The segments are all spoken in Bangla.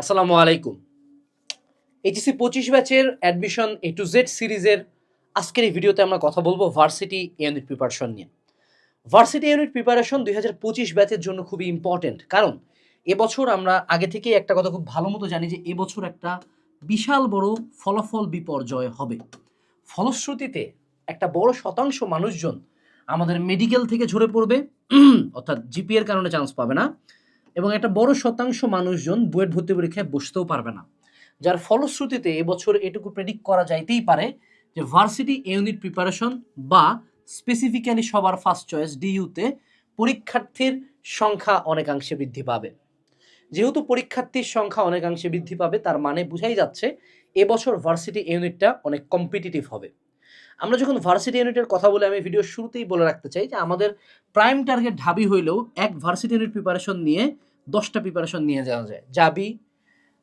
আসসালামু আলাইকুম। এইচএসসি পঁচিশ ব্যাচের অ্যাডমিশন এ টু জেড সিরিজের আজকের এই ভিডিওতে আমরা কথা বলব ভার্সিটি ইউনিট প্রিপারেশন নিয়ে। ভার্সিটি ইউনিট প্রিপারেশন দুই হাজার পঁচিশ ব্যাচের জন্য খুবই ইম্পর্টেন্ট কারণ এবছর আমরা আগে থেকেই একটা কথা খুব ভালো মতো জানি যে এবছর একটা বিশাল বড় ফলাফল বিপর্যয় হবে। ফলশ্রুতিতে একটা বড় শতাংশ মানুষজন আমাদের মেডিকেল থেকে ঝরে পড়বে, অর্থাৎ জিপিএর কারণে চান্স পাবে না। এবং একটা বড় শতাংশ মানুষজন বুয়েট ভর্তি পরীক্ষায় বসতেও পারবে না। যার ফলশ্রুতিতে এবছর এটুকু প্রেডিক্ট করা যাইতেই পারে যে ভার্সিটি ইউনিট প্রিপারেশন বা স্পেসিফিক্যালি সবার ফার্স্ট চয়েস ডিইউতে পরীক্ষার্থীর সংখ্যা অনেকাংশে বৃদ্ধি পাবে। যেহেতু পরীক্ষার্থীর সংখ্যা অনেকাংশে বৃদ্ধি পাবে, তার মানে বুঝাই যাচ্ছে এবছর ভার্সিটি ইউনিটটা অনেক কম্পিটিটিভ হবে। আমরা যখন ভার্সিটি ইউনিটের কথা বলে আমি ভিডিও শুরুতেই বলে রাখতে চাই যে আমাদের প্রাইম টার্গেট ঢাবি হইলেও এক ভার্সিটি ইউনিট প্রিপারেশন নিয়ে দশটা প্রিপারেশন নিয়ে যাওয়া যায়। যাবি,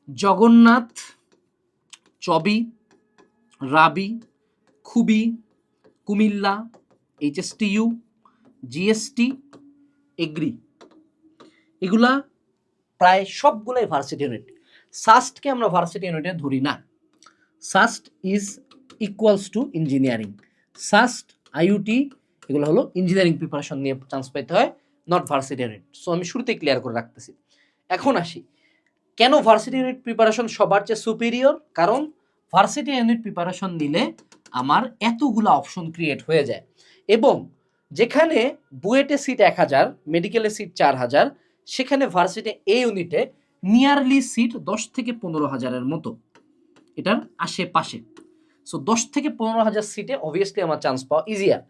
জগন্নাথ, চবি, রাবি, খুবি, কুমিল্লা এইচএসটিইউ জিএসটি, এগ্রি। এগুলা প্রায় সবগুলোই ভার্সিটি ইউনিট সাস্টকে আমরা ভার্সিটি ইউনিটে ধরি না। SUST is equals to engineering SUST IUT এগুলো হলো ইঞ্জিনিয়ারিং প্রিপারেশন নিয়ে চান্স পেতে হয় নট ভার্সিটি ইউনিট সো আমি শুরুতেই ক্লিয়ার করে রাখতেছি। এখন আসি। কেন ভার্সিটি ইউনিট প্রিপারেশন সবার চেয়ে সুপিরিয়র কারণ ভার্সিটি ইউনিট প্রিপারেশন নিলে আমার এতগুলো অপশন ক্রিয়েট হয়ে যায়। এবং যেখানে বুয়েটে সিট এক হাজার মেডিকেলে সিট চার হাজার, সেখানে ভার্সিটি এ ইউনিটে নিয়ারলি সিট দশ থেকে পনেরো হাজারের মতো। এটার আশেপাশে। সো দশ থেকে পনেরো হাজার সিটে অবভিয়াসলি আমার চান্স পাওয়া ইজিয়ার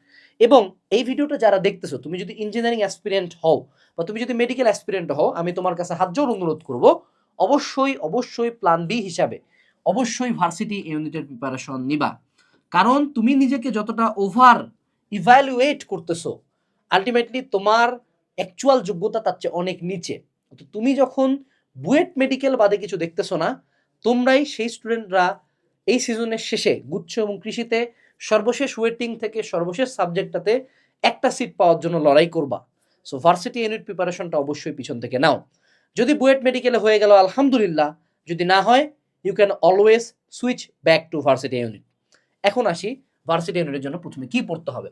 এবং এই ভিডিওটা যারা দেখতেছো, তুমি যদি ইঞ্জিনিয়ারিং অ্যাসপিরিয়েন্ট হও বা তুমি যদি মেডিকেল অ্যাসপিরিয়েন্ট হও, আমি তোমার কাছে হাত জোর অনুরোধ করব, অবশ্যই অবশ্যই প্ল্যান বি হিসাবে, অবশ্যই ভার্সিটি ইউনিটের প্রিপারেশন নিবা। কারণ তুমি নিজেকে যতটা ওভার ইভ্যালুয়েট করতেছো আলটিমেটলি তোমার অ্যাকচুয়াল যোগ্যতা তার চেয়ে অনেক নিচে। তো তুমি যখন বুয়েট মেডিকেল বাদে কিছু দেখতেছো না, তোমরাই সেই স্টুডেন্টরা এই সিজনের শেষে গুচ্ছ এবং কৃষিতে সর্বশেষ ওয়েটিং থেকে সর্বশেষ সাবজেক্টটাতে একটা সিট পাওয়ার জন্য লড়াই করবা। সো ভার্সিটি ইউনিট প্রিপারেশনটা অবশ্যই পিছন থেকে নাও। যদি বুয়েট মেডিকেলে হয়ে গেল, আলহামদুলিল্লাহ। যদি না হয় you can always switch back to varsity unit এখন আসি ভার্সিটি ইউনিটের জন্য প্রথমে কি পড়তে হবে?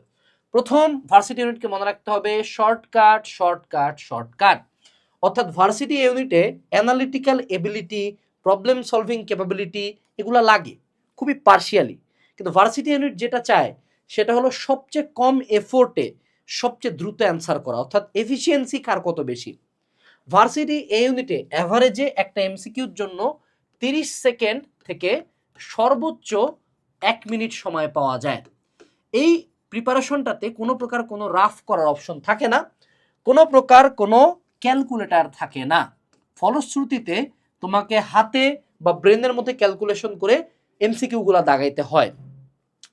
প্রথম ভার্সিটি ইউনিটকে মনে রাখতে হবে শর্টকাট শর্টকাট শর্টকাট অর্থাৎ ভার্সিটি ইউনিটে analytical ability problem solving capability এগুলো লাগে, খুবই পার্শিয়ালি কিন্তু ভার্সিটি ইউনিট যেটা চায়, সেটা হলো সবচেয়ে কম এফোর্টে সবচেয়ে দ্রুত অ্যান্সার করা, অর্থাৎ এফিসিয়েন্সি কার কত বেশি? ভার্সিটি এ ইউনিটে অ্যাভারেজে একটা এমসিকিউর জন্য তিরিশ সেকেন্ড থেকে সর্বোচ্চ এক মিনিট সময় পাওয়া যায়। এই প্রিপারেশনটাতে কোনো প্রকার কোনো রাফ করার অপশন থাকে না, কোনো প্রকার কোনো ক্যালকুলেটার থাকে না। ফলশ্রুতিতে তোমাকে হাতে বা ব্রেনের মধ্যে ক্যালকুলেশন করে এমসিকিউগুলো দাগাইতে হয়।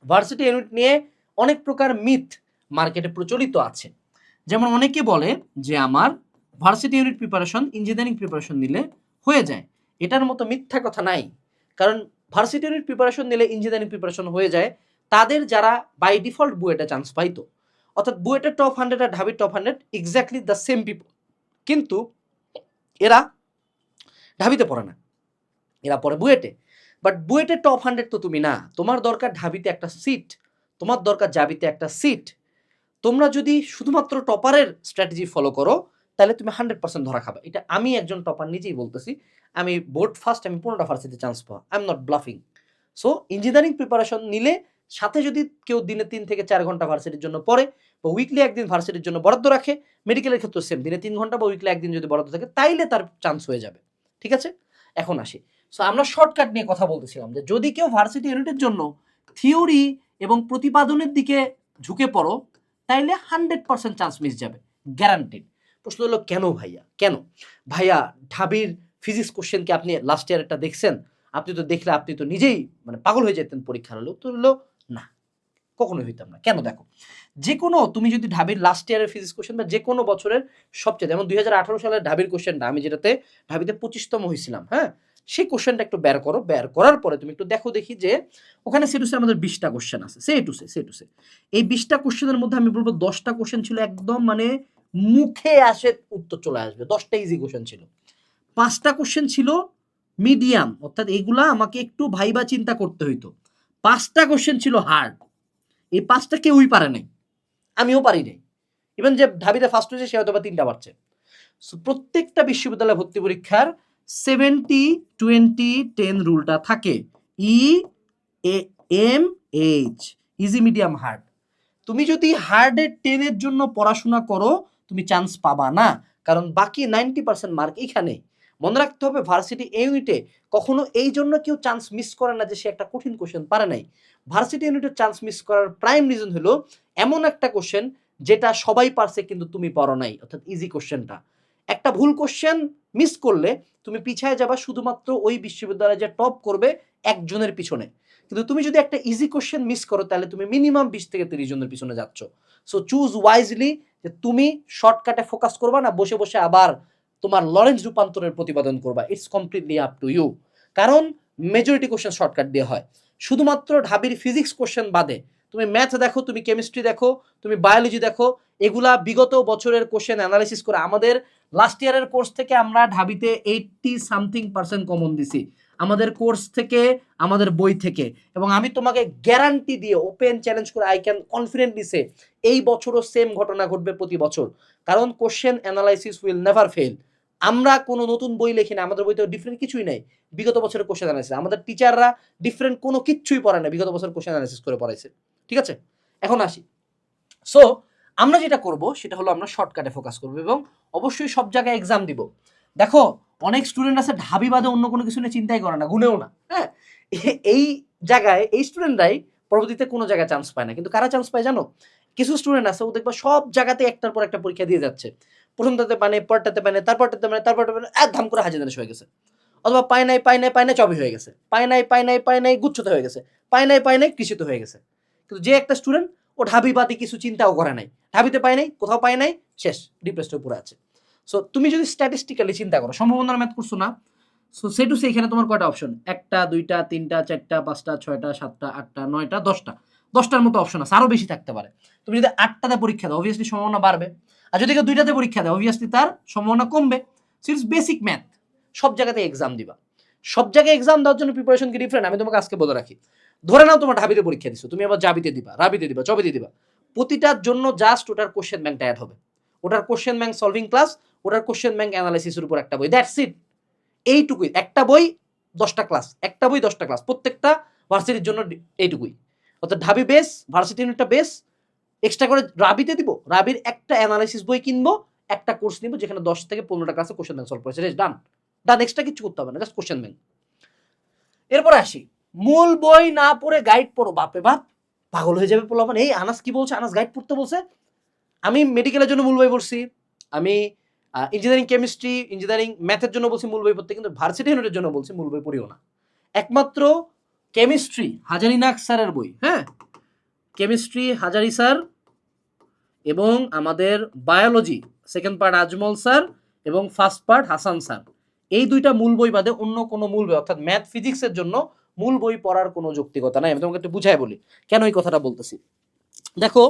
ভার্সিটি ইউনিট নিয়ে অনেক প্রকার মিথ মার্কেটে প্রচলিত আছে। যেমন অনেকে বলে যে আমার varsity unit preparation engineering preparation নিলে হয়ে যায়। এটার মতো মিথ্যা কথা নাই। কারণ ভার্সিটি ইউনিট প্রিপারেশন নিলে ইঞ্জিনিয়ারিং প্রিপারেশন হয়ে যায়। তাদের যারা বাই ডিফল্ট বুয়েটে চান্স পাইতো। অর্থাৎ বুয়েটের টপ হান্ড্রেড আর ঢাবির top hundred exactly the same people কিন্তু এরা ঢাবিতে পড়ে না। এরা পড়ে বুয়েটে। বাট বুয়েটে টপ হান্ড্রেড তো তুমি না। তোমার দরকার ঢাবিতে একটা সিট তোমার দরকার জাবিতে একটা সিট তোমরা যদি শুধুমাত্র টপারের স্ট্র্যাটেজি ফলো করো, তাহলে তুমি হান্ড্রেড পার্সেন্ট ধরা খাবে। এটা আমি একজন টপার নিজেই বলতেছি। আমি বোর্ড ফার্স্ট আমি পনেরোটা ভার্সিটিতে চান্স পাওয়া I am not bluffing so engineering preparation নিলে সাথে যদি কেউ দিনে তিন থেকে চার ঘণ্টা ভার্সিটির জন্য পড়ে বা উইকলি একদিন ভার্সিটির জন্য বরাদ্দ রাখে মেডিকেলের ক্ষেত্রে সেম দিনে তিন ঘণ্টা বা উইকলি একদিন যদি বরাদ্দ থাকে, তাইলে তার চান্স হয়ে যাবে। ঠিক আছে? এখন আসি। সো আমরা শর্টকাট নিয়ে কথা বলতেছিলাম যে, যদি কেউ ভার্সিটি ইউনিটের জন্য থিওরি এবং প্রতিপাদনের দিকে ঝুঁকে পড়ো, তাইলে হান্ড্রেড পার্সেন্ট চান্স মিস যাবে। গ্যারান্টিড প্রশ্ন হলো, কেন ভাইয়া? কেন? ভাইয়া, ঢাবির ফিজিক্স কোশ্চেনকে আপনি লাস্ট ইয়ারটা দেখছেন? আপনি তো দেখলে আপনি তো নিজেই মানে পাগল হয়ে যেতেন পরীক্ষার হলে উত্তর হলো, না। কখনোই হইতাম না। কেন দেখো? যে কোনো তুমি যদি ঢাবির লাস্ট ইয়ারের ফিজিক্স কোশ্চেন বা যে কোনো বছরের সবচেয়ে, যেমন দুই হাজার আঠারো সালের ঢাবির কোশ্চেনটা আমি যেটাতে ঢাবিতে পঁচিশতম হয়েছিলাম হ্যাঁ? সেই কোশ্চেনটা একটু বের করো, বের করার পরে তুমি একটু দেখো দেখি যে ওখানে সে টু সে আমাদের বিশটা কোশ্চেন আছে সে to say say to say এই বিশটা কোশ্চেনের মধ্যে আমি বলব দশটা কোশ্চেন ছিল একদম মানে মুখে আসে উত্তর চলে আসবে, দশটা ইজি কোশ্চেন ছিল। পাঁচটা কোশ্চেন ছিল মিডিয়াম অর্থাৎ এগুলা আমাকে একটু ভাইবা চিন্তা করতে হইতো। পাঁচটা কোশ্চেন ছিল হার্ড এই পাঁচটা কেউই পারে নাই। আমিও পারি নাই। ইভেন যে ঢাবিতে ফার্স্ট হয়েছে, সে হয়তো বা তিনটা পারছে। প্রত্যেকটা বিশ্ববিদ্যালয় ভর্তি পরীক্ষার সেভেন্টি টোয়েন্টি টেন রুলটা থাকে। E M H easy medium hard তুমি যদি হার্ডের টেনের জন্য পড়াশোনা করো, তুমি চান্স পাবা না। কারণ বাকি নাইনটি পার্সেন্ট মার্ক এখানে। মনে রাখতে হবে ভার্সিটি ইউনিটে কখনো এই জন্য কেউ চান্স মিস করে না যে সে একটা কঠিন কোশ্চেন পারে নাই। ভার্সিটি ইউনিটের চান্স মিস করার প্রাইম রিজন হলো এমন একটা কোশ্চেন যেটা সবাই পারছে কিন্তু তুমি পারো নাই, অর্থাৎ ইজি কোশ্চেনটা একটা ভুল কোশ্চেন মিস করলে তুমি পিছায় যাবা শুধুমাত্র ওই বিশ্ববিদ্যালয়ে যে টপ করবে একজনের পিছনে। কিন্তু তুমি যদি একটা ইজি কোশ্চেন মিস করো, তাহলে তুমি মিনিমাম বিশ থেকে তিরিশ জনের পিছনে যাচ্ছ। সো চুজ ওয়াইজলি যে তুমি শর্টকাটে ফোকাস করবা না, বসে বসে আবার তোমার লরেন্স রূপান্তরের প্রতিপাদন করবা। It's completely up to you কারণ মেজরিটি কোশ্চেন শর্টকাট দিয়ে হয়। শুধুমাত্র ঢাবির ফিজিক্স কোশ্চেন বাদে, তুমি ম্যাথ দেখো, তুমি কেমিস্ট্রি দেখো, তুমি বায়োলজি দেখো, এগুলা বিগত বছরের কোশ্চেন অ্যানালাইসিস করে আমাদের লাস্ট ইয়ারের কোর্স থেকে আমরা ঢাবিতে এইটটি সামথিং পার্সেন্ট কমন দিছি। আমাদের কোর্স থেকে, আমাদের বই থেকে। এবং আমি তোমাকে গ্যারান্টি দিয়ে ওপেন চ্যালেঞ্জ করে আই ক্যান কনফিডেন্টলি সে এই বছরও সেম ঘটনা ঘটবে প্রতি বছর। কারণ question analysis will never fail আমরা কোনো নতুন বই লিখি না, আমাদের বইতে ডিফারেন্ট কিছুই নাই। বিগত বছরের কোশ্চেন অ্যানালাইসিস আমাদের টিচাররা ডিফারেন্ট কোনো কিচ্ছুই পড়ায় না, বিগত বছর কোশ্চেন অ্যানালাইসিস করে পড়াইছে। ঠিক আছে? এখন আসি। সো আমরা যেটা করব, সেটা হলো আমরা শর্টকাটে ফোকাস করব এবং অবশ্যই সব জায়গায় এক্সাম দিব। দেখো, অনেক স্টুডেন্ট আছে ঢাবি বাদে অন্য কোনো কিছু নিয়ে চিন্তাই করে না, গুনেও না হ্যাঁ? এই জায়গায়, এই স্টুডেন্টরাই পরবর্তীতে কোনো জায়গায় চান্স পায় না। কিন্তু কারা চান্স পায় জানো? কিছু স্টুডেন্ট আছে, ও দেখবা সব জায়গাতে একটার পর একটা পরীক্ষা দিয়ে যাচ্ছে। প্রথমটাতে পায় নাই পরটাতে পায় নাই তারপরটাতে পায় তারপরটা পায় এক ধাম করে হাজির হয়ে গেছে অথবা পায় নাই পায় নাই পায় নাই চবি হয়ে গেছে পায় নাই পায় নাই পায় নাই গুচ্ছতে হয়ে গেছে পায় নাই পায় নাই কৃষিতে হয়ে গেছে কিন্তু যে একটা স্টুডেন্ট ও ঢাবি বাদে কিছু চিন্তাও করে নাই ঢাবিতে পায় নাই কোথাও পায় নাই শেষ ডিপ্রেসড উপরে আছে সো তুমি যদি স্ট্যাটিস্টিক্যালি চিন্তা করো সম্ভাবনার ম্যাথ করছ না সো সে টু সে এখানে তোমার কয়টা অপশন একটা দুইটা তিনটা চারটা পাঁচটা ছয়টা সাতটা আটটা নয়টা দশটা দশটার মতো অপশন আছে আরও বেশি থাকতে পারে তুমি যদি আটটাতে পরীক্ষা দাও অবভিয়াসলি সম্ভাবনা বাড়বে আর যদি কেউ দুইটাতে পরীক্ষা দেয় অবভিয়াসলি তার সম্ভাবনা কমবে। সো ইটস বেসিক ম্যাথ সব জায়গাতে এক্সাম দিবা। সব জায়গায় এক্সাম দেওয়ার জন্য প্রিপারেশন কি ডিফারেন্ট আমি তোমাকে আজকে বলে রাখি। ধরে নাও তোমার ঢাবিতে পরীক্ষা দিছো, তুমি আবার জাবিতে দিবা, রাবিতে দিবা, চবিতে দিবা। প্রতিটার জন্য জাস্ট ওটার কোশ্চেন ব্যাংকটা অ্যাড হবে। ওটার কোশ্চেন ব্যাংক সলভিং ক্লাস ওটার কোশ্চেন ব্যাংক অ্যানালাইসিসের উপর একটা বই। দ্যাটস ইট এইটুকুই। একটা বই, দশটা ক্লাস একটা বই, দশটা ক্লাস প্রত্যেকটা ভার্সিটির জন্য এইটুকুই। অর্থাৎ ঢাবি বেস ভার্সিটি ইউনিটটা বেস এক্সট্রা করে রাবিতে দিব। রাবির একটা অ্যানালাইসিস বই কিনবো, একটা কোর্স নিব, যেখানে দশ থেকে পনেরোটা ক্লাসে কোশ্চেন ব্যাংক সলভ করেছে। ডান ডান এক্সট্রা কিছু করতে হবে না জাস্ট কোশ্চেন ব্যাংক এরপরে আসি। মূল বই না পড়ে গাইড পড়ো। বাপে বাপ, পাগল হয়ে যাবে পোলাপান। এই আনাস কি বলছে? আনাস গাইড পড়তে বলছে। আমি মেডিকেলের জন্য মূল বই পড়ছি। আমি ইঞ্জিনিয়ারিং কেমিস্ট্রি ইঞ্জিনিয়ারিং ম্যাথের জন্য বলছি মূল বই পড়তে, কিন্তু ভার্সিটি ইউনিটের জন্য বলছি মূল বই পড়িও না। একমাত্র কেমিস্ট্রি হাজারিনাক স্যারের বই হ্যাঁ? কেমিস্ট্রি হাজারি স্যার এবং আমাদের biology second part Azmal sir এবং ফার্স্ট পার্ট হাসান স্যার। এই দুইটা মূল বই বাদে অন্য কোনো মূল বই, অর্থাৎ ম্যাথ ফিজিক্সের জন্য মূল বই পড়ার কোনো যৌক্তিকতা নাই। আমি তোমাকে একটু বুঝাই বলি, কেন এই কথাটা বলতেছি? দেখো,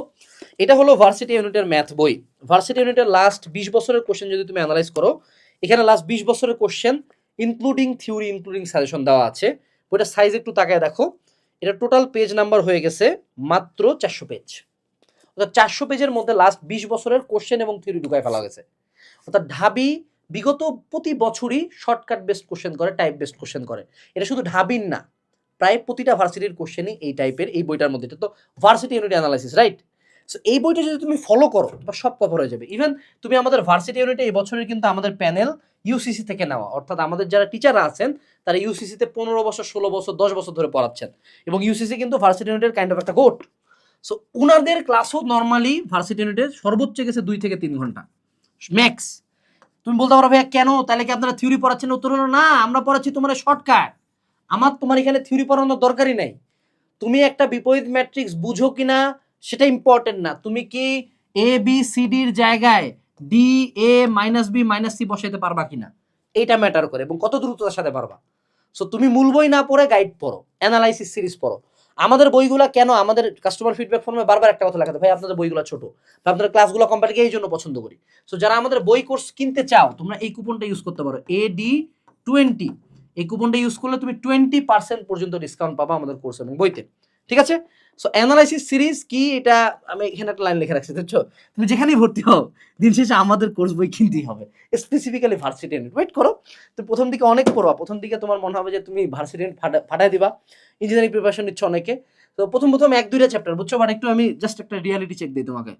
এটা হলো ভার্সিটি ইউনিটের ম্যাথ বই। ভার্সিটি ইউনিটের লাস্ট বিশ বছরের কোশ্চেন যদি তুমি অ্যানালাইজ করো, এখানে লাস্ট বিশ বছরের question including theory including suggestion দেওয়া আছে। বইটার সাইজ একটু তাকায় দেখো। এটা টোটাল পেজ নাম্বার হয়ে গেছে মাত্র চারশো পেজ অর্থাৎ চারশো পেজের মধ্যে লাস্ট বিশ বছরের কোশ্চেন এবং থিওরি ঢুকায় ফেলা গেছে অর্থাৎ ঢাবি বিগত প্রতি বছরই শর্টকাট বেস্ট কোশ্চেন করে টাইপ বেস্ট কোশ্চেন করে। এটা শুধু ঢাবির না, প্রায় প্রতিটা ভার্সিটির কোশ্চেনই এই টাইপের এই বইটার মধ্যে। এটা তো varsity unit analysis right so এই বইটা যদি তুমি ফলো করো বা সব কভার হয়ে যাবে। ইভেন তুমি আমাদের ভার্সিটি ইউনিটে এই বছরের কিন্তু আমাদের প্যানেল ইউসিসি থেকে নেওয়া। অর্থাৎ আমাদের যারা টিচাররা আছেন, তারা ইউসিসিতে পনেরো বছর, ষোলো বছর, দশ বছর ধরে পড়াচ্ছেন। এবং ইউসিসি কিন্তু ভার্সিটি ইউনিটের কাইন্ড অফ একটা গোট সো ওনাদের ক্লাসও নর্মালি ভার্সিটি ইউনিটের সর্বোচ্চ গেছে দুই থেকে তিন ঘণ্টা। ম্যাক্স তুমি বলতে পারো, ভাইয়া, কেন? তাহলে কি আপনারা থিওরি পড়াচ্ছেন? উত্তর হলো, না, আমরা পড়াচ্ছি তোমার শর্টকাট আমার তোমার এখানে থিওরি পড়ানোর দরকারই নাই। তুমি একটা বিপরীত ম্যাট্রিক্স বুঝো কিনা? সেটা ইম্পর্টেন্ট না। তুমি কি এ বি সি ডির জায়গায় D A minus B minus C বসাইতে পারবা কিনা? এইটা ম্যাটার করে এবং কত দ্রুততার সাথে পারবা। সো তুমি মূল বই না পড়ে গাইড পড়ো অ্যানালাইসিস সিরিজ পড়ো। আমাদের বইগুলো কেন আমাদের কাস্টমার ফিডব্যাক ফর্মে বারবার একটা কথা লেখাতে ভাই, আপনাদের বইগুলো ছোট, বা আপনাদের ক্লাসগুলো কোম্পানিকে এই জন্য পছন্দ করি। সো যারা আমাদের বই কোর্স কিনতে চাও, তোমরা এই কুপনটা ইউজ করতে পারো। এ ডি টোয়েন্টি এই কুপনটা ইউজ করলে তুমি টোয়েন্টি পার্সেন্ট পর্যন্ত ডিসকাউন্ট পাবা আমাদের কোর্স এবং বইতে। ঠিক আছে? সো অ্যানালাইসিস সিরিজ কি? এটা আমি এখানে একটা লাইন লিখে রাখছি দেখছ তুমি যেখানেই ভর্তি হও, দিন শেষে আমাদের কোর্স বই কিনতেই হবে। স্পেসিফিক্যালি ভার্সিটি ওয়েট করো। তো প্রথম দিকে অনেক পড়বা। প্রথম দিকে তোমার মনে হবে যে তুমি ভার্সিটি ফাটাই দিবা। ইঞ্জিনিয়ারিং প্রিপারেশন নিচ্ছ অনেকে। তো প্রথম প্রথম এক, দুইটা চ্যাপ্টার বুঝছ? বাট একটু আমি জাস্ট একটা রিয়ালিটি চেক দিই তোমাকে।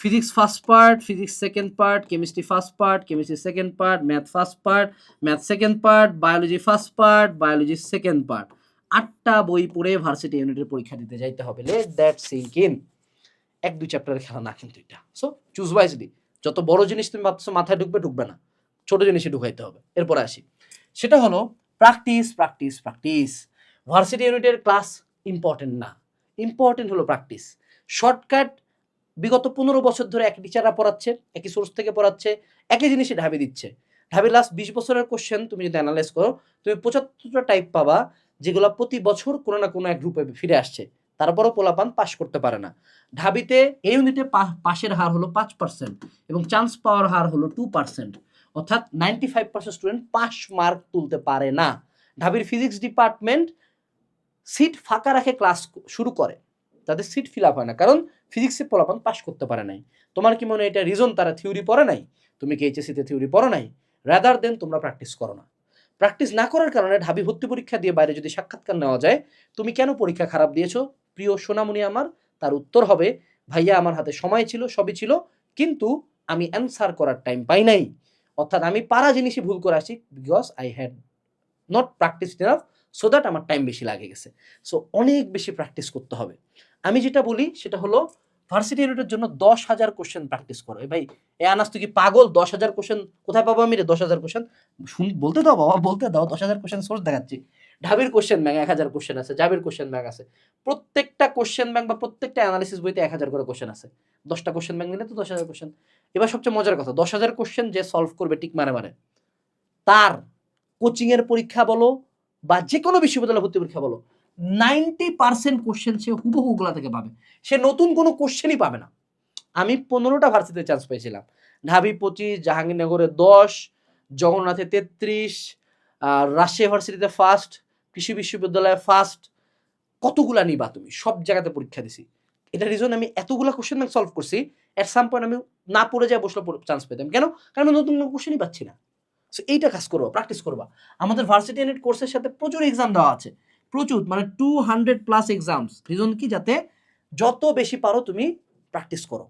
Physics first part physics second part chemistry first part chemistry second part math first part math second part biology first part biology second part আটটা বই পড়ে ভার্সিটি ইউনিটের পরীক্ষা দিতে যাইতে হবে। লেট দ্যাট সিঙ্ক ইন এক, দুই চ্যাপ্টারের খেলা না কিন্তু এটা। সো চুজ ওয়াইজলি যত বড় জিনিস তুমি ভাবছ মাথায় ঢুকবে ঢুকবে না। ছোট জিনিসে ঢুকাইতে হবে। এরপরে আসি। সেটা হলো প্র্যাকটিস প্র্যাকটিস প্র্যাকটিস ভার্সিটি ইউনিটের ক্লাস ইম্পর্টেন্ট না। ইম্পর্টেন্ট হলো প্র্যাকটিস শর্টকাট বিগত পনেরো বছর ধরে একই টিচাররা পড়াচ্ছে, একই সোর্স থেকে পড়াচ্ছে, একই জিনিসে ঢাবি দিচ্ছে। ঢাবি লাস্ট বিশ বছরের কোশ্চেন তুমি যদি অ্যানালাইজ করো, তুমি পঁচাত্তরটা টাইপ পাবা। যেগুলো প্রতি বছর কোনো না কোনো এক গ্রুপে ফিরে আসছে। তারপরও পোলাপান পাস করতে পারে না। ঢাবিতে এই ইউনিটে পাশের হার হলো পাঁচ পার্সেন্ট এবং চান্স পাওয়ার হার হলো টু পার্সেন্ট অর্থাৎ ninety five percent student pass mark তুলতে পারে না। ঢাবির ফিজিক্স ডিপার্টমেন্ট সিট ফাঁকা রাখে ক্লাস শুরু করে। তাদের সিট ফিল আপ হয় না। কারণ ফিজিক্সে পোলাপান পাস করতে পারে নাই। তোমার কি মনে হয় এটা রিজন তারা থিওরি পড়ে নাই? তুমি কি এইচএসিতে থিওরি পড়ো নাই? রাদার দেন তোমরা প্র্যাকটিস করো না। প্র্যাকটিস না করার কারণে ঢাবি ভর্তি পরীক্ষা দিয়ে বাইরে যদি সাক্ষাৎকার নেওয়া যায়, তুমি কেন পরীক্ষা খারাপ দিয়েছ? প্রিয় সোনামণি আমার, তার উত্তর হবে, ভাইয়া, আমার হাতে সময় ছিল, সবই ছিল, কিন্তু আমি অ্যান্সার করার টাইম পাই নাই। অর্থাৎ আমি পারা জিনিসই ভুল করে আসি because I had not practice enough so that আমার টাইম বেশি লাগে গেছে। সো অনেক বেশি প্র্যাকটিস করতে হবে। আমি যেটা বলি, সেটা হলো ভার্সিটি ইউনিটের জন্য দশ হাজার কোশ্চেন প্র্যাকটিস করো। ভাই, এ আনাস, তুই কি পাগল? দশ হাজার কোশ্চেন কোথায় পাবো আমি রে? দশ হাজার কোশ্চেন শুন, বলতে দাও বাবা, বলতে দাও। দশ হাজার কোশ্চেন সোর্স দেখাচ্ছি। ঢাবির কোশ্চেন ব্যাংক এক হাজার কোশ্চেন আছে, জাবির কোশ্চেন ব্যাংক আছে। প্রত্যেকটা কোশ্চেন ব্যাংক বা প্রত্যেকটা অ্যানালিসিস বইতে এক হাজার করে কোশ্চেন আছে। দশটা কোশ্চেন ব্যাংক নিলে তো দশ হাজার কোশ্চেন এবার সবচেয়ে মজার কথা, দশ হাজার কোশ্চেন যে সলভ করবে টিক মারে মারে তার কোচিংয়ের পরীক্ষা বলো বা যে কোনো বিশ্ববিদ্যালয় ভর্তি পরীক্ষা বলো নাইনটি পার্সেন্ট কোশ্চেন সে হুবহু ওগুলা থেকে পাবে। সে নতুন কোনো কোশ্চেনই পাবে না। আমি পনেরোটা ভার্সিটিতে চান্স পেয়েছিলাম। ঢাবি পঁচিশ, জাহাঙ্গীরনগরে দশ, জগন্নাথে তেত্রিশ, আর রাজশাহী ভার্সিটিতে ফার্স্ট কৃষি বিশ্ববিদ্যালয়ে ফার্স্ট কতগুলা নিবা তুমি? সব জায়গাতে পরীক্ষা দিছি। এটা রিজন আমি এতগুলা কোশ্চেন ব্যাংক সলভ করছি। অ্যাট সাম পয়েন্ট আমি না পড়ে যায় বসলে চান্স পেতাম। কেন? কারণ আমি নতুন কোশ্চেনই পাচ্ছি না। সো এইটা কাজ করবা প্র্যাকটিস করবা। আমাদের ভার্সিটি ইউনিট কোর্সের সাথে প্রচুর এক্সাম দেওয়া আছে। প্রচুর মানে two hundred plus exams reason কি? যাতে যত বেশি পারো তুমি প্র্যাকটিস করো।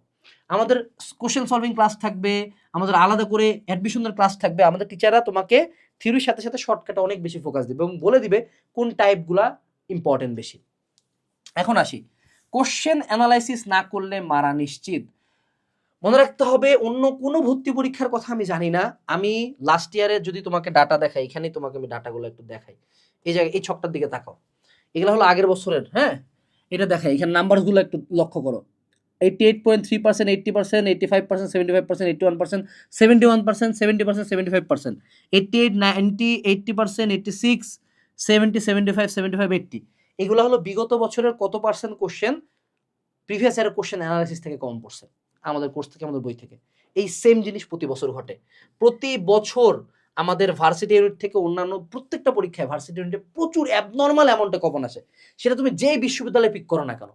আমাদের কোশ্চেন সলভিং ক্লাস থাকবে, আমাদের আলাদা করে অ্যাডমিশনের ক্লাস থাকবে। আমাদের টিচাররা তোমাকে থিওরির সাথে সাথে শর্টকাটে অনেক বেশি ফোকাস দেবে এবং বলে দিবে কোন টাইপগুলা ইম্পর্টেন্ট বেশি। এখন আসি। কোশ্চেন অ্যানালাইসিস না করলে মারা নিশ্চিত। মনে রাখতে হবে অন্য কোনো ভর্তি পরীক্ষার কথা আমি জানি না। আমি লাস্ট ইয়ারে যদি তোমাকে ডাটা দেখাই, এখানেই তোমাকে আমি ডাটাগুলো একটু দেখাই। এই জায়গায়, এই ছকটার দিকে তাকাও। এগুলো হলো আগের বছরের হ্যাঁ? এটা দেখাই, এখানে নাম্বারগুলো একটু লক্ষ্য করো। Eighty eight point three percent eighty percent eighty five percent seventy five percent eighty one percent seventy one percent seventy percent seventy five percent eighty eight ninety eighty percent eighty six seventy seventy five seventy five eighty এগুলো হলো বিগত বছরের কত পার্সেন্ট কোশ্চেন প্রিভিয়াস ইয়ারের কোশ্চেন অ্যানালাইসিস থেকে কম পড়ছে, আমাদের কোর্স থেকে, আমাদের বই থেকে। এই সেম জিনিস প্রতি বছর ঘটে। প্রতি বছর আমাদের ভার্সিটি ইউনিট থেকে অন্যান্য প্রত্যেকটা পরীক্ষায় ভার্সিটি ইউনিটে প্রচুর অ্যাবনর্মাল অ্যামাউন্টে কপন আসে। সেটা তুমি যেই বিশ্ববিদ্যালয়ে পিক করো না কেন।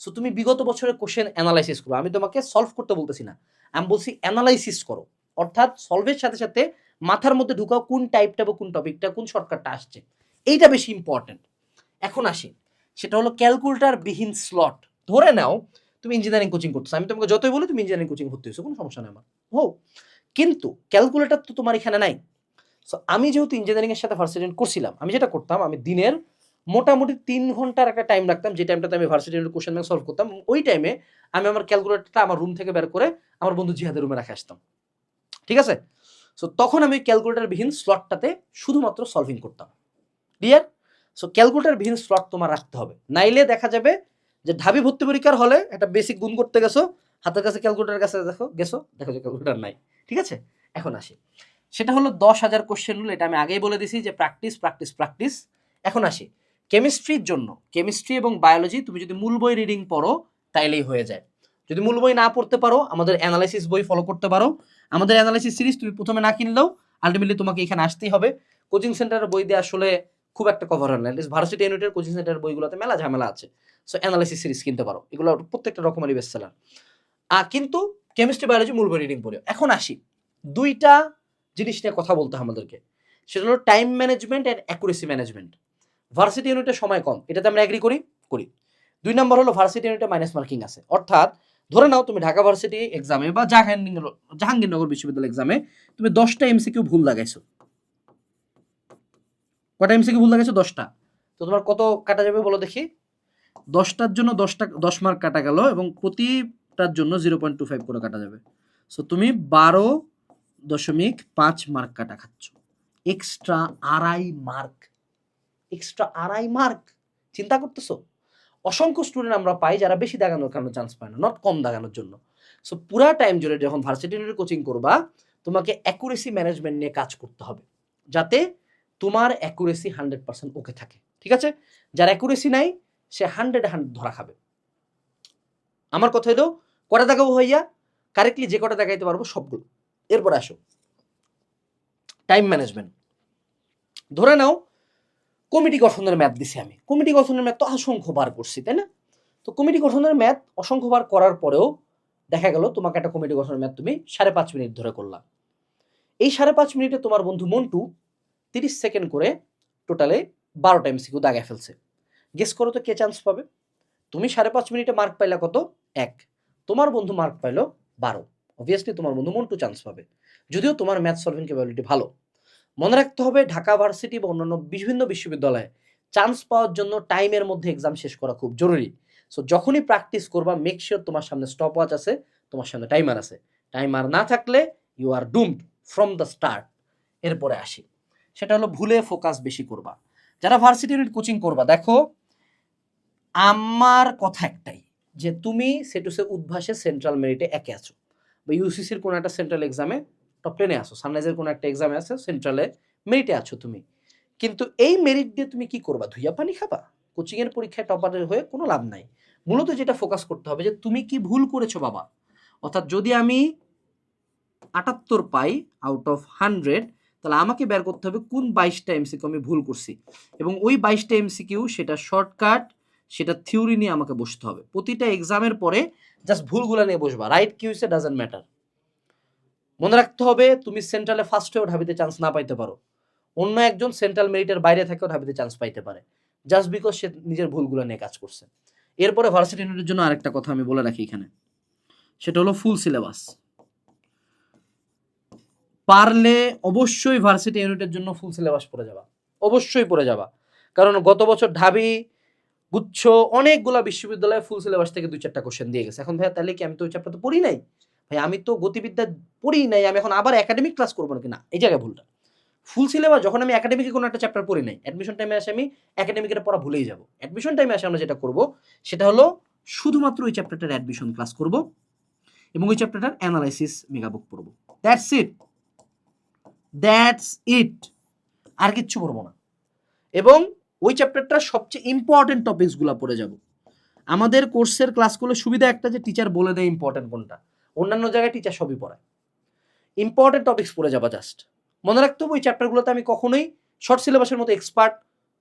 সো তুমি বিগত বছরের কোশ্চেন অ্যানালাইসিস করো। আমি তোমাকে সলভ করতে বলতেছি না। আমি বলছি অ্যানালাইসিস করো। অর্থাৎ সলভের সাথে সাথে মাথার মধ্যে ঢুকাও কোন টাইপটা বা কোন টপিকটা কোন শর্টকাটটা আসছে। এইটা বেশি ইম্পর্টেন্ট এখন আসি। সেটা হলো ক্যালকুলেটার বিহীন স্লট ধরে নাও, তুমি ইঞ্জিনিয়ারিং কোচিং করতেছো। আমি তোমাকে যতই বলি, তুমি ইঞ্জিনিয়ারিং কোচিং ভর্তি হয়েছো, কোনো সমস্যা নেই আমার। হো, কিন্তু ক্যালকুলেটার তো তোমার এখানে নাই। সো আমি যেহেতু ইঞ্জিনিয়ারিংয়ের সাথে ভার্সিটি করছিলাম, আমি যেটা করতাম, আমি দিনের মোটামুটি তিন ঘণ্টার একটা টাইম রাখতাম, যে টাইমটাতে আমি ভার্সিটি কোশ্চেন ব্যাংক সলভ করতাম, ওই টাইমে আমি আমার ক্যালকুলেটরটা আমার রুম থেকে বের করে আমার বন্ধু জিহাদের রুমে রেখে আসতাম। ঠিক আছে? সো তখন আমি ক্যালকুলেটার বিহীন স্লটটাতে শুধুমাত্র সলভিং করতাম। ক্লিয়ার সো ক্যালকুলেটার বিহীন স্লট তোমার রাখতে হবে। নাইলে দেখা যাবে যে ঢাবি ভর্তি পরীক্ষার হলে একটা বেসিক গুণ করতে গেছো, হাতের কাছে ক্যালকুলেটার কাছে দেখো, গেছো, দেখো যে ক্যালকুলেটার নাই। ঠিক আছে? এখন আসি। সেটা হলো দশ হাজার কোশ্চেন রুল এটা আমি আগেই বলে দিছি যে প্র্যাকটিস প্র্যাকটিস প্র্যাকটিস এখন আসি। কেমিস্ট্রির জন্য কেমিস্ট্রি এবং বায়োলজি তুমি যদি মূল বই রিডিং পড়ো, তাইলেই হয়ে যায়। যদি মূল বই না পড়তে পারো, আমাদের অ্যানালাইসিস বই ফলো করতে পারো। আমাদের অ্যানালাইসিস সিরিজ তুমি প্রথমে না কিনলেও আলটিমেটলি তোমাকে এখানে আসতেই হবে। কোচিং সেন্টারের বই দিয়ে আসলে খুব একটা কভার হয় না। ভার্সিটি ইউনিটের কোচিং সেন্টারের বইগুলোতে মেলা ঝামেলা আছে। সো অ্যানালাইসিস সিরিজ কিনতে পারো। এগুলো প্রত্যেকটা রকমেরই বেস্ট সেলার কিন্তু কেমিস্ট্রি বায়োলজি মূল বই রিডিং পড়িও। এখন আসি। দুইটা জিনিস নিয়ে কথা বলতে হয় আমাদেরকে। সেটা হলো time management and accuracy management varsity ইউনিটের সময় কম, এটাতে আমরা অ্যাগ্রি করি করি। দুই নম্বর হলো ভার্সিটি ইউনিটে মাইনাস মার্কিং আছে। অর্থাৎ, ধরে নাও তুমি ঢাকা ভার্সিটি এক্সামে বা জাহাঙ্গীর জাহাঙ্গীরনগর বিশ্ববিদ্যালয় এক্সামে তুমি দশটা এমসিকিউ ভুল লাগাইছো। কটা এমসিকিউ ভুল লাগাইছো? দশটা। তো তোমার কত কাটা যাবে বলো দেখি? দশটার জন্য দশটা, দশ মার্ক কাটা গেল এবং প্রতিটার জন্য জিরো পয়েন্ট টু ফাইভ করে কাটা যাবে। সো তুমি বারো দশমিক পাঁচ মার্ক কাটা খাচ্ছ। এক্সট্রা আড়াই মার্ক। এক্সট্রা আড়াই মার্ক? চিন্তা করতেছো? অসংখ্য স্টুডেন্ট আমরা পাই যারা বেশি দাগানোর কারণে চান্স পায় না নট কম দাগানোর জন্য। সো পুরা টাইম জুড়ে যখন ভার্সিটি কোচিং করবা, তোমাকে অ্যাকুরেসি ম্যানেজমেন্ট নিয়ে কাজ করতে হবে। যাতে তোমার অ্যাকুরেসি হান্ড্রেড পার্সেন্ট ওকে থাকে। ঠিক আছে? যার অ্যাকুরেসি নাই, সে হান্ড্রেড হান্ড্রেড ধরা খাবে। আমার কথা হলো, কটা দেখাবো ভাইয়া? কারেক্টলি যে কটা দেখাইতে পারব সবগুলো। এরপর আসো। টাইম ম্যানেজমেন্ট ধরে নাও কমিটি গঠনের ম্যাথ দিছি আমি। কমিটি গঠনের ম্যাথ তো অসংখ্য বার করছি, তাই না? তো কমিটি গঠনের ম্যাথ অসংখ্য বার করার পরেও দেখা গেল, তোমাকে একটা কমিটি গঠনের ম্যাথ তুমি সাড়ে পাঁচ মিনিট ধরে করলাম এই সাড়ে পাঁচ মিনিটে তোমার বন্ধু মন্টু তিরিশ সেকেন্ড করে টোটালে বারোটা এমসিকিউ দাগায় ফেলছে। গেস করো তো কে চান্স পাবে? তুমি সাড়ে পাঁচ মিনিটে মার্ক পাইলা কত? এক। তোমার বন্ধু মার্ক পাইলো বারো। অবভিয়াসলি তোমার বন্ধু মন্টু চান্স পাবে। যদিও তোমার ম্যাথ সলভিং ক্যাপাবিলিটি ভালো। মনে রাখতে হবে, ঢাকা ভার্সিটি বা অন্যান্য বিভিন্ন বিশ্ববিদ্যালয়ে চান্স পাওয়ার জন্য টাইমের মধ্যে এক্সাম শেষ করা খুব জরুরি। সো যখনই প্র্যাকটিস করবা মেক শিওর তোমার সামনে স্টপ ওয়াচ আছে, তোমার সামনে টাইমার আছে। টাইমার না থাকলে you are doomed from the start এরপরে আসি। সেটা হলো, ভুলে ফোকাস বেশি করবা। যারা ভার্সিটি কোচিং করবা, দেখো, আমার কথা একটাই, যে তুমি সেটুসে উদ্ভাসে সেন্ট্রাল মেরিটে একে আছো। বা ইউসিসির কোনো একটা সেন্ট্রাল এক্সামে টপ টেনে আসো সানরাইজের কোনো একটা এক্সামে আছে সেন্ট্রালে মেরিটে আছো তুমি। কিন্তু এই মেরিট দিয়ে তুমি কি করবা? ধুইয়া পানি খাবা? কোচিংয়ের পরীক্ষায় টপারের হয়ে কোনো লাভ নাই। মূলত যেটা ফোকাস করতে হবে যে তুমি কি ভুল করেছ বাবা? অর্থাৎ যদি আমি আটাত্তর পাই আউট অফ হান্ড্রেড তাহলে আমাকে বের করতে হবে কোন বাইশটা এমসিকিউ আমি ভুল করছি। এবং ওই বাইশটা এমসিকিউ সেটা শর্টকাট সেটা থিওরি নিয়ে আমাকে বসতে হবে। প্রতিটা এক্সামের পরে জাস্ট ভুলগুলো নিয়ে বসবা। রাইট কি হয়েছে ডাজেন্ট ম্যাটার মনে রাখতে হবে, তুমি সেন্ট্রালে ফার্স্ট হয়েও ঢাবিতে চান্স না পাইতে পারো। অন্য একজন সেন্ট্রাল মেরিটের বাইরে থেকেও ঢাবিতে চান্স পাইতে পারে। জাস্ট বিকজ সে নিজের ভুলগুলো নিয়ে কাজ করছে। এরপরে ভার্সিটি ইউনিটের জন্য আরেকটা কথা আমি বলে রাখি এখানে। সেটা হলো ফুল সিলেবাস পারলে অবশ্যই ভার্সিটি ইউনিটের জন্য ফুল সিলেবাস পড়ে যাবা। অবশ্যই পড়ে যাবা। কারণ গত বছর ঢাবি গুচ্ছ অনেকগুলা বিশ্ববিদ্যালয়ে ফুল সিলেবাস থেকে দুই চারটা কোশ্চেন দিয়ে গেছে। এখন ভাইয়া, তাহলে কি আমি তো ওই চ্যাপ্টার তো পড়ি নাই? ভাই আমি তো গতিবিদ্যা পড়ি নাই, আমি এখন আবার একাডেমিক ক্লাস করব নাকি? না, এই জায়গায় ভুলটা। ফুল সিলেবাস যখন আমি একাডেমিকে কোনো একটা চ্যাপ্টার পড়ি নাই অ্যাডমিশন টাইমে আসে আমি একাডেমিকের পড়া ভুলেই যাব। অ্যাডমিশন টাইমে আসে আমরা যেটা করব, সেটা হলো শুধুমাত্র ওই চ্যাপ্টারটার অ্যাডমিশন ক্লাস করব এবং ওই চ্যাপ্টারটার অ্যানালাইসিস মেগাবুক পড়ব। দ্যাটস ইট দ্যাটস ইট আর কিচ্ছু পড়ব না। এবং ওই চ্যাপ্টারটার সবচেয়ে ইম্পর্টেন্ট টপিকসগুলো পড়ে যাব। আমাদের কোর্সের ক্লাসগুলো সুবিধা একটা যে টিচার বলে দেয় ইম্পর্টেন্ট কোনটা। অন্যান্য জায়গায় টিচার সবই পড়ায়। ইম্পর্টেন্ট টপিক্স পড়ে যাবা জাস্ট মনে রাখতে হবে ওই চ্যাপ্টারগুলোতে আমি কখনোই শর্ট সিলেবাসের মতো এক্সপার্ট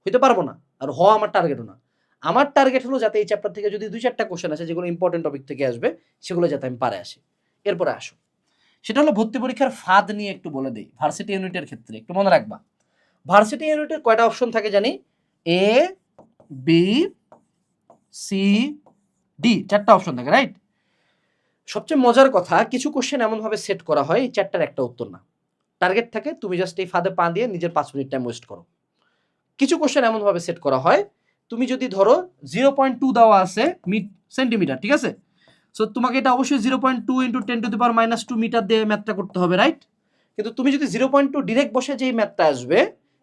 হইতে পারব না। আর হওয়া আমার টার্গেটও না। আমার টার্গেট হলো যাতে এই চ্যাপ্টার থেকে যদি দুই চারটা কোশ্চেন আছে যেগুলো ইম্পর্টেন্ট টপিক থেকে আসবে, সেগুলো যাতে আমি পারে আসি। এরপরে আসো। সেটা হলো ভর্তি পরীক্ষার ফাঁদ নিয়ে একটু বলে দিই। ভার্সিটি ইউনিটের ক্ষেত্রে একটু মনে রাখবা। ভার্সিটি ইউনিটের কয়টা অপশন থাকে জানি? এ বি সি ডি চারটা অপশন থাকে রাইট সবচেয়ে মজার কথা, কিছু কোশ্চেন এমনভাবে সেট করা হয় চারটার একটা উত্তর না। টার্গেট থাকে, তুমি জাস্ট এই ফাঁদে পা দিয়ে নিজের পাঁচ মিনিট টাইম ওয়েস্ট করো। কিছু কোশ্চেন এমনভাবে সেট করা হয়, তুমি যদি ধরো জিরো পয়েন্ট টু দেওয়া আছে মিট সেন্টিমিটার ঠিক আছে? সো তোমাকে এটা অবশ্যই zero point two into ten to the power minus two meter দিয়ে ম্যাথটা করতে হবে রাইট কিন্তু তুমি যদি জিরো পয়েন্ট টু ডিরেক্ট বসে যেই ম্যাথটা আসবে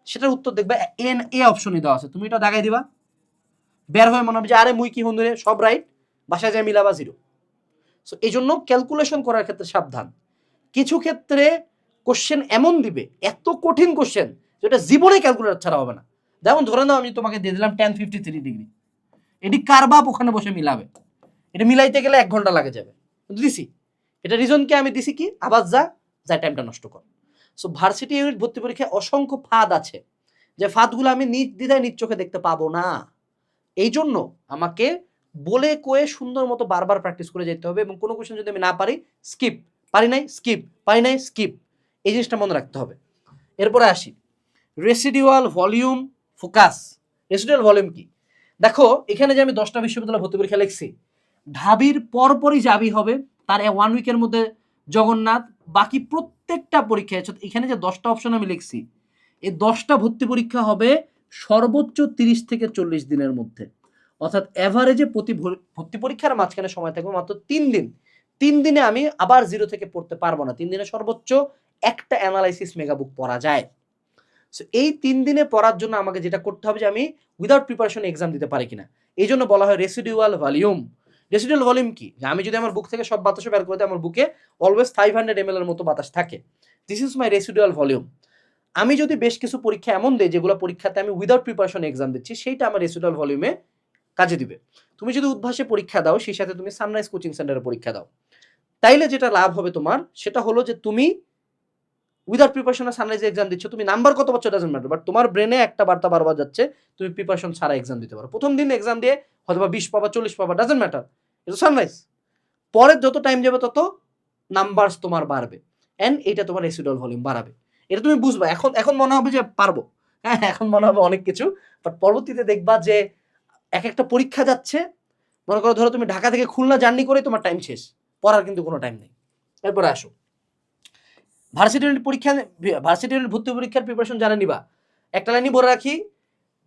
সেটার উত্তর দেখবে এন, এ অপশনে দেওয়া আছে। তুমি এটা দাগাই দিবা। বের হয়ে মনে হবে যে, আরে মুই কি হন্দুরে সব রাইট বাসায় যায় মিলাবা জিরো সো এই জন্য ক্যালকুলেশন করার ক্ষেত্রে সাবধান। কিছু ক্ষেত্রে কোশ্চেন এমন দিবে, এত কঠিন কোশ্চেন যেটা জীবনে ক্যালকুলেটর ছাড়া হবে না। যেমন ধরে নাও, আমি তোমাকে দিয়ে দিলাম টেন ফিফটি থ্রি ডিগ্রি এটি কার বাপ ওখানে বসে মিলাবে? এটা মিলাইতে গেলে এক ঘণ্টা লাগে যাবে। দিছি। এটা রিজনকে আমি দিছি কি? আবার যা যা টাইমটা নষ্ট কর। সো ভার্সিটি ইউনিট ভর্তি পরীক্ষায় অসংখ্য ফাঁদ আছে। যে ফাঁদগুলো আমি নিজ দ্বিধায় নিজ চোখে দেখতে পাবো না। এই জন্য আমাকে বলে কয়ে সুন্দর মতো বারবার প্র্যাকটিস করে যেতে হবে এবং কোনো কোশ্চেন যদি আমি না পারি স্কিপ পারি নাই স্কিপ পারি নাই স্কিপ এই জিনিসটা মনে রাখতে হবে। এরপরে আসি। Residual volume focus residual volume কি? দেখো, এখানে যে আমি দশটা বিশ্ববিদ্যালয় ভর্তি পরীক্ষা লিখছি, ঢাবির পরপরই যাবি হবে, তার ওয়ান উইকের মধ্যে জগন্নাথ বাকি প্রত্যেকটা পরীক্ষা এখানে যে দশটা অপশন আমি লিখছি, এই দশটা ভর্তি পরীক্ষা হবে সর্বোচ্চ তিরিশ থেকে চল্লিশ দিনের মধ্যে। অর্থাৎ অ্যাভারেজে প্রতি ভর- ভর্তি পরীক্ষার মাঝখানে সময় থাকবে মাত্র তিন দিন। তিন দিনে আমি আবার জিরো থেকে পড়তে পারব না। তিন দিনে সর্বোচ্চ একটা অ্যানালাইসিস মেগাবুক পড়া যায়। সো এই তিন দিনে পড়ার জন্য আমাকে যেটা করতে হবে যে আমি উইদাউট প্রিপারেশন এক্সাম দিতে পারি কিনা। এই জন্য বলা হয় রেসিডিউয়াল ভলিউম রেসিডুয়াল ভলিউম কি? আমি যদি আমার বুক থেকে সব বাতাস বের করে দিই, আমার বুকে অলওয়েজ ফাইভ হান্ড্রেড এম এর মতো বাতাস থাকে। This is my residual volume আমি যদি বেশ কিছু পরীক্ষা এমন দেয় যেগুলো পরীক্ষাতে আমি উইদাউট প্রিপারেশন এক্সাম দিচ্ছি, সেইটা আমার রেসিডুয়াল ভলিউমে কাজে দিবে। তুমি যদি উদ্ভাসে পরীক্ষা দাও, সেই সাথে তুমি সানরাইজ কোচিং সেন্টারে পরীক্ষা দাও। তাইলে যেটা লাভ হবে তোমার, সেটা হলো যে তুমি উইদাউট প্রিপারেশন সানরাইজ এক্সাম দিচ্ছ, তুমি নাম্বার কত পাচ্ছ ডাজেন্ট ম্যাটার বাট তোমার ব্রেনে একটা বার্তা বারবার যাচ্ছে, তুমি প্রিপারেশন ছাড়া এক্সাম দিতে পারো। প্রথম দিন এক্সাম দিয়ে হয়তো বিশ পাবা, চল্লিশ পাবা ডাজেন্ট ম্যাটার এটা সানরাইজ পরের যত টাইম যাবে, তত নাম্বারস তোমার বাড়বে। অ্যান্ড এটা তোমার রেসিডুয়াল ভলিউম বাড়াবে। এটা তুমি বুঝবা। এখন এখন মনে হবে যে পারব। হ্যাঁ এখন মনে হবে অনেক কিছু। বাট পরবর্তীতে দেখবা যে এক একটা পরীক্ষা যাচ্ছে। মনে করো, ধরো তুমি ঢাকা থেকে খুলনা জার্নি করে তোমার টাইম শেষ। পড়ার কিন্তু কোনো টাইম নেই। এরপরে আসো। ভার্সিটি পরীক্ষা ভার্সিটি ভর্তি পরীক্ষার প্রিপারেশন জানা নিবা, একটা লাইনই বলে রাখি,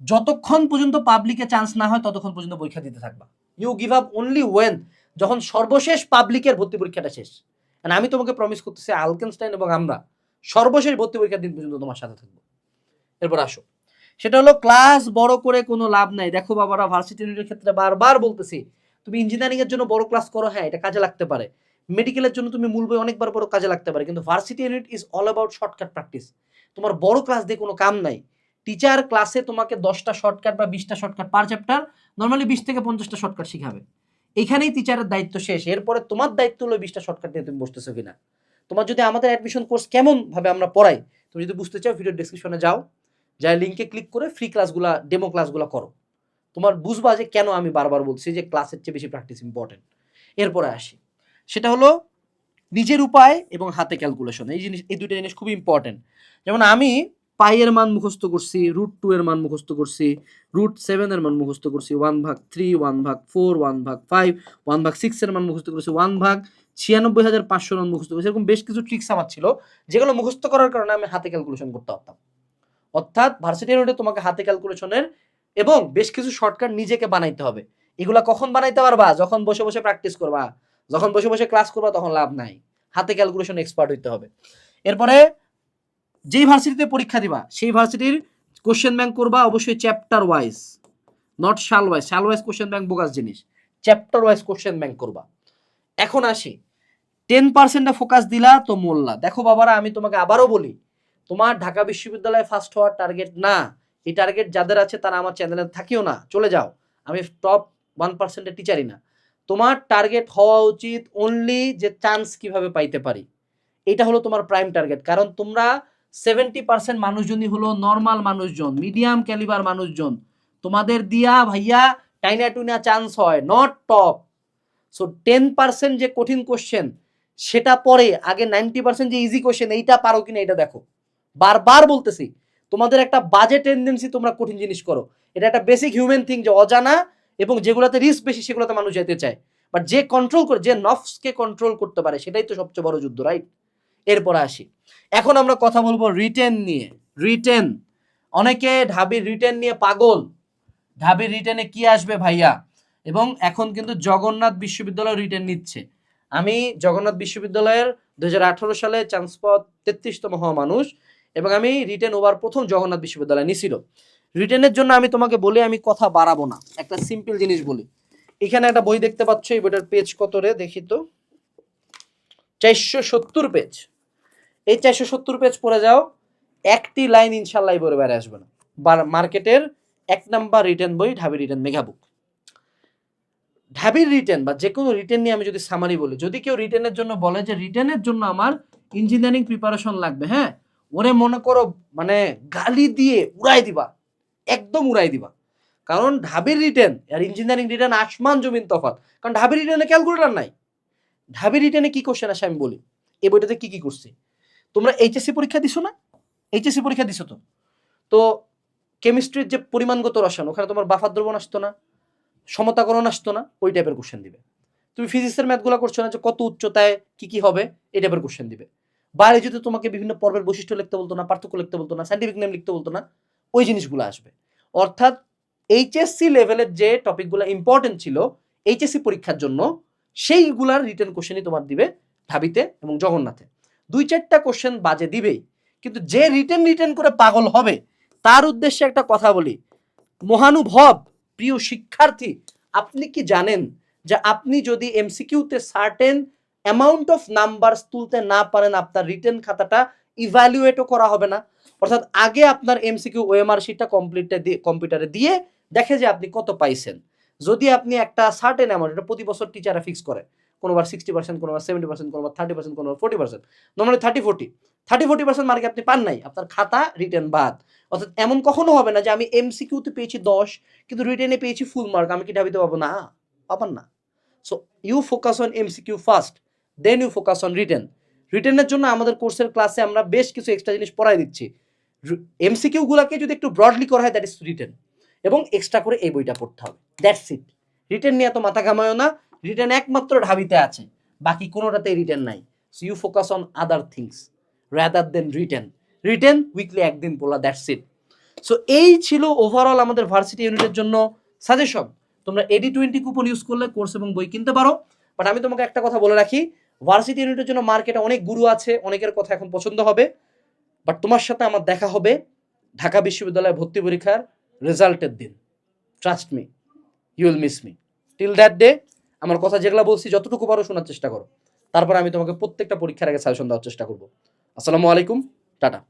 যতক্ষণ পর্যন্ত পাবলিকে চান্স না হয়, ততক্ষণ পর্যন্ত পরীক্ষা দিতে থাকবা। You give up only when যখন সর্বশেষ পাবলিকের ভর্তি পরীক্ষাটা শেষ। And আমি তোমাকে প্রমিস করতেছি, আলকেনস্টাইন এবং আমরা সর্বশেষ ভর্তি পরীক্ষার দিন পর্যন্ত তোমার সাথে থাকব। এরপর আসো। সেটা হলো ক্লাস বড় করে কোনো লাভ নাই। দেখো বাবারা ভার্সিটি ইউনিটের ক্ষেত্রে বারবার বলতেছি, তুমি ইঞ্জিনিয়ারিং এর জন্য বড় ক্লাস করো হ্যাঁ এটা কাজে লাগতে পারে। মেডিকেলের জন্য তুমি মূল বই অনেকবার বড় কাজে লাগতে পারে। কিন্তু varsity unit is all about shortcut practice তোমার বড় ক্লাস দিয়ে কোনো কাম নাই। টিচার ক্লাসে তোমাকে দশটা শর্টকাট বা বিশটা শর্টকাট পার চ্যাপ্টার নর্মালি বিশ থেকে পঞ্চাশটা শর্টকাট শিখাবে। এখানেই টিচারের দায়িত্ব শেষ। এরপরে তোমার দায়িত্ব হলো বিশটা শর্টকাট নিয়ে তুমি বসতেছো কিনা। তোমার যদি আমাদের অ্যাডমিশন কোর্স কেমন ভাবে আমরা পড়াই, তুমি যদি বুঝতে চাও ভিডিও ডিসক্রিপশনে যাও। যাই লিঙ্কে ক্লিক করে ফ্রি ক্লাসগুলা ডেমো ক্লাসগুলো করো। তোমার বুঝবা যে কেন আমি বারবার বলছি যে ক্লাসের চেয়ে বেশি প্র্যাকটিস ইম্পর্টেন্ট এরপরে আসি। সেটা হলো নিজের উপায় এবং হাতে ক্যালকুলেশন এই জিনিস, এই দুইটা জিনিস খুবই ইম্পর্টেন্ট যেমন আমি পাইয়ের মান মুখস্থ করছি রুট টু এর মান মুখস্থ করছি রুট সেভেন এর মান মুখস্থ করছি ওয়ান ভাগ থ্রি ওয়ান ভাগ ফোর ওয়ান ভাগ ফাইভ ওয়ান ভাগ সিক্স এর মান মুখস্থ করছি ওয়ান ভাগ ছিয়ানব্বই হাজার পাঁচশো মান মুখস্থ করছি। এরকম বেশ কিছু ট্রিক্স আমার ছিল, যেগুলো মুখস্থ করার কারণে আমি হাতে ক্যালকুলেশন করতে পারতাম। অর্থাৎ ভার্সিটি ইউনিটে তোমাকে হাতে ক্যালকুলেশনের এবং বেশ কিছু শর্টকাট নিজেকে বানাইতে হবে। এগুলা কখন বানাইতে পারবা? যখন বসে বসে প্র্যাকটিস করবা, যখন বসে বসে ক্লাস করবা, তখন লাভ নাই। হাতে ক্যালকুলেশন এক্সপার্ট হইতে হবে। এরপরে যেই ভার্সিটিতে পরীক্ষা দিবা, সেই ভার্সিটির কোশ্চেন ব্যাংক করবা অবশ্যই chapter wise not shall wise shall wise question bank bogus জিনিস। চ্যাপ্টার ওয়াইজ কোশ্চেন ব্যাংক করবা। এখন আসি। টেন পার্সেন্টে ফোকাস দিলা তো মোল্লা। দেখো বাবারা, আমি তোমাকে আবারও বলি, তোমার ঢাকা বিশ্ববিদ্যালয়ে ফার্স্ট হওয়ার টার্গেট না। এই টার্গেট যাদের আছে তারা আমার চ্যানেলে থাকিও না। চলে যাও। আমি টপ ওয়ান পার্সেন্টের টিচারই না। তোমার টার্গেট হওয়া উচিত অনলি যে চান্স কীভাবে পাইতে পারি। এটা হলো তোমার প্রাইম টার্গেট কারণ তোমরা সেভেন্টি পার্সেন্ট মানুষজনই হলো নর্মাল মানুষজন মিডিয়াম ক্যালিবার মানুষজন। তোমাদের দিয়া ভাইয়া টাইনা টুইনা চান্স হয় not top so ten percent যে কঠিন কোশ্চেন সেটা পরে, আগে নাইনটি পার্সেন্ট যে ইজি কোশ্চেন এইটা পারো কিনা এটা দেখো। বারবার বলতেছি, তোমাদের একটা বাজে টেন্ডেন্সি তোমরা কঠিন জিনিস করো। এটা একটা বেসিক হিউম্যান থিং যে অজানা এবং যেগুলোতে রিস্ক বেশি, সেগুলোতে মানুষ যেতে চায়। বাট যে কন্ট্রোল করে, যে নফসকে কন্ট্রোল করতে পারে, সেটাই তো সবচেয়ে বড় যুদ্ধ রাইট এরপরে আসি। এখন আমরা কথা বলব রিটেন নিয়ে। রিটেন অনেকে ঢাবির রিটেন নিয়ে পাগল। ঢাবির রিটেনে কি আসবে ভাইয়া? এবং এখন কিন্তু জগন্নাথ বিশ্ববিদ্যালয় রিটেন নিচ্ছে। আমি জগন্নাথ বিশ্ববিদ্যালয়ের দু হাজার আঠারো সালে চান্স পাওয়া তেত্রিশতম হওয়া মানুষ এবং আমি রিটেন ওভার প্রথম জগন্নাথ বিশ্ববিদ্যালয় নিছিল। রিটেনের জন্য আমি তোমাকে বলি, আমি কথা বাড়াবো না। একটা সিম্পল জিনিস বলি। এখানে একটা বই দেখতে পাচ্ছ, এই বইটার পেজ কত রে? দেখি তো। চারশো সত্তর পেজ এই চারশো সত্তর পেজ পড়ে যাও, একটি লাইন ইনশাল্লাহ বইয়ের বাইরে আসবে না। মার্কেটের এক নাম্বার রিটেন বই, ঢাবি রিটেন মেগা বুক ঢাবির রিটেন বা যে কোনো রিটেন নিয়ে আমি যদি সামারি বলি, যদি কেউ রিটেনের জন্য বলে যে রিটার্নের জন্য আমার ইঞ্জিনিয়ারিং প্রিপারেশন লাগবে হ্যাঁ? ওরে মনে করো মানে গালি দিয়ে উড়াই দিবা, একদম উড়াই দিবা। কারণ ঢাবির রিটার্ন আর ইঞ্জিনিয়ারিং রিটার্ন আসমান জমিন তফাৎ। কারণ ঢাবির রিটেনে ক্যালকুলেটার নাই। ঢাবির রিটেনে কি কোশ্চেন আসে আমি বলি, এই বইটাতে কি কি করছি? তোমরা এইচএসসি পরীক্ষা দিছো না? এইচএসসি পরীক্ষা দিছো তো? তো কেমিস্ট্রির যে পরিমাণগত রসায়ন, ওখানে তোমার বাফার দ্রবণ আসতো না, সমতাকরণ আসতো না, ওই টাইপের কোশ্চেন দিবে। তুমি ফিজিক্সের ম্যাথগুলো করছ না যে কত উচ্চতায় কি কি হবে, এই টাইপের কোশ্চেন দিবে। বায়োলজিতে তোমাকে বিভিন্ন পর্বের বৈশিষ্ট্য লিখতে বলতো না, পার্থক্য লিখতে বলতো না সাইন্টিফিক নেম লিখতে বলতো না, ওই জিনিসগুলো আসবে। অর্থাৎ এইচএসসি লেভেলের যে টপিকগুলো ইম্পর্টেন্ট ছিল এইচএসসি পরীক্ষার জন্য, সেইগুলার রিটার্ন কোশ্চেনই তোমার দিবে ঢাবিতে এবং জগন্নাথে। দুই চারটা কোশ্চেন বাজে দিবেই। কিন্তু যে রিটেন রিটেন করে পাগল হবে, তার উদ্দেশ্যে একটা কথা বলি। মহানুভব, প্রিয় শিক্ষার্থী, আপনি কি জানেন যে আপনি যদি এমসিকিউতে সার্টেন অ্যামাউন্ট অফ নাম্বারস তুলতে না পারেন, আপনার রিটেন খাতাটা ইভ্যালুয়েটও করা হবে না। অর্থাৎ আগে আপনার এমসিকিউ ওএমআর শিটটা কমপ্লিটে দিয়ে কম্পিউটারে দিয়ে দেখে যে আপনি কত পাইছেন। যদি আপনি একটা সার্টেন অ্যামাউন্ট এটা প্রতি বছর টিচাররা ফিক্স করে। কোনোবার সিক্সটি পার্সেন্ট কোনোবার সেভেন্টি পার্সেন্ট কোনোবার thirty percent কোনোবার forty percent normally thirty forty thirty forty percent মার্কে আপনি পান নাই, আপনার খাতা রিটার্ন বাদ। অর্থাৎ এমন কখনো হবে না যে আমি এমসিকিউতে পেয়েছি দশ, কিন্তু রিটেনে পেয়েছি ফুল মার্ক আমি কি ঢাবিতে পাবো? না, পাবেন না। So you focus on MCQ first then you focus on written রিটেনের জন্য আমাদের কোর্সের ক্লাসে আমরা বেশ কিছু এক্সট্রা জিনিস পড়াই দিচ্ছি। এমসিকিউগুলোকে যদি একটু ব্রডলি করা হয় দ্যাট ইজ রিটেন এবং এক্সট্রা করে এই বইটা পড়তে হবে। দ্যাটস ইট রিটেন নিয়ে এত মাথা ঘামায়ও না। রিটেন একমাত্র ঢাবিতে আছে, বাকি কোনোটাতেই রিটার্ন নাই। So you focus on other things rather than return written weekly একদিন পড়লা দ্যাটস ইট সো এই ছিল ওভারঅল আমাদের ভার্সিটি ইউনিটের জন্য সাজেশন তোমরা A D twenty coupon use করলে কোর্স এবং বই কিনতে পারো। বাট আমি তোমাকে একটা কথা বলে রাখি ভার্সিটি ইউনিটের জন্য মার্কেটে অনেক গুরু আছে, অনেকের কথা এখন পছন্দ হবে। বাট তোমার সাথে আমার দেখা হবে ঢাকা বিশ্ববিদ্যালয়ে ভর্তি পরীক্ষার রেজাল্টের দিন। Trust me you will miss me till that day আমার কথা যেগুলো বলছি, যতটুকু পারো শোনার চেষ্টা করো। তারপর আমি তোমাকে প্রত্যেকটা পরীক্ষার আগে সাজেশন দেওয়ার চেষ্টা করব। আসসালামু আলাইকুম, টাটা।